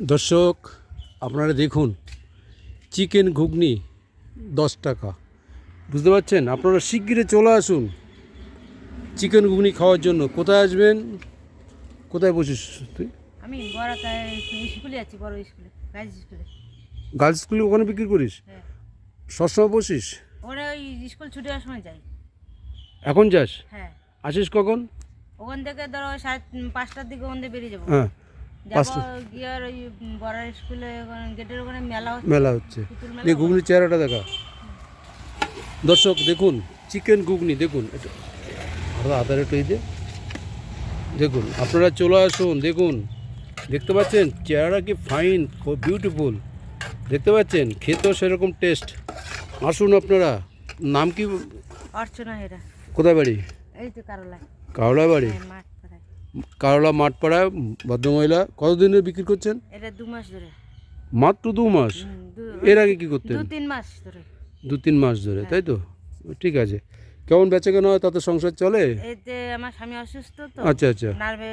দর্শক আপনারা দেখুন চিকেন ঘুগনি দশ টাকা। বুঝতে পারছেন? আপনারা শিগগিরই চলে আসুন চিকেন ঘুগনি খাওয়ার জন্য। কোথায় আসবেন? কোথায় বসিস তুই? আমি বড় স্কুলে যাচ্ছি বড় স্কুলে গার্লস স্কুলে। গার্লস স্কুলে ওখানে বিক্রি করিস? হ্যাঁ। সবসময় বসিস? ওই স্কুল ছুটি হওয়ার সময় যাই। এখন যাস? হ্যাঁ। আসিস কখন? ওখান থেকে ধরো সাড়ে পাঁচটার দিকে ওখান থেকে বেরিয়ে যাব। হ্যাঁ। যাব পাঁচটা। গিয়ে আর ওই বড় স্কুলে গেটের ওখানে মেলা হচ্ছে। মেলা হচ্ছে। দিয়ে ঘুগনি চেহারাটা দেখা। দর্শক দেখুন চিকেন ঘুগনি দেখুন। এটা আধার একটু এই দেখুন আপনারা চলে আসুন দেখুন। দেখতে পাচ্ছেন চেহারা কি ফাইন বিউটিফুল দেখতে পাচ্ছেন খেতেও সেরকম টেস্ট আসুন আপনারা। নাম কি? অর্চনা এরা কোথায় বাড়ি? এই তো কারোলায়। কারলা বাড়ি? হ্যাঁ কারলা মাঠপাড়ায় ভদ্রমহিলা কতদিনের বিক্রি করছেন? এটা দু মাস ধরে। মাত্র দু মাস? এর আগে কি করতেন? দু তিন মাস ধরে। দু তিন মাস ধরে তাই তো? ঠিক আছে। কেমন বেচা কেনা হয়? তাতে সংসার চলে? এতে আমার স্বামী অসুস্থ তো। আচ্ছা আচ্ছা। নার্ভে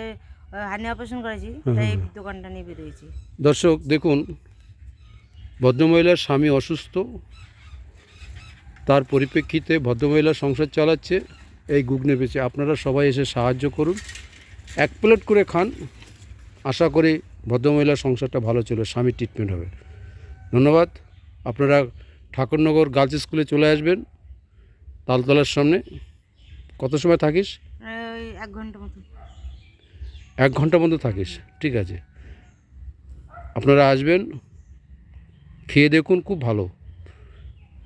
হানি অপারেশন করেছি তাই দোকানটা নিয়ে বেরিয়েছি দর্শক দেখুন ভদ্রমহিলার স্বামী অসুস্থ। তার পরিপ্রেক্ষিতে ভদ্রমহিলা সংসার চালাচ্ছে এই গুগনে বেচে। আপনারা সবাই এসে সাহায্য করুন। এক প্লেট করে খান। আশা করি ভদ্রমহিলার সংসারটা ভালো চলে স্বামীর ট্রিটমেন্ট হবে। ধন্যবাদ। আপনারা ঠাকুরনগর গার্লস স্কুলে চলে আসবেন তালতলার সামনে। কত সময় থাকিস? এক ঘণ্টা মতো। এক ঘণ্টা মতো থাকিস ঠিক আছে। আপনারা আসবেন খেয়ে দেখুন খুব ভালো।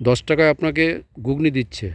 দশ টাকায় আপনাকে ঘুগনি দিচ্ছে।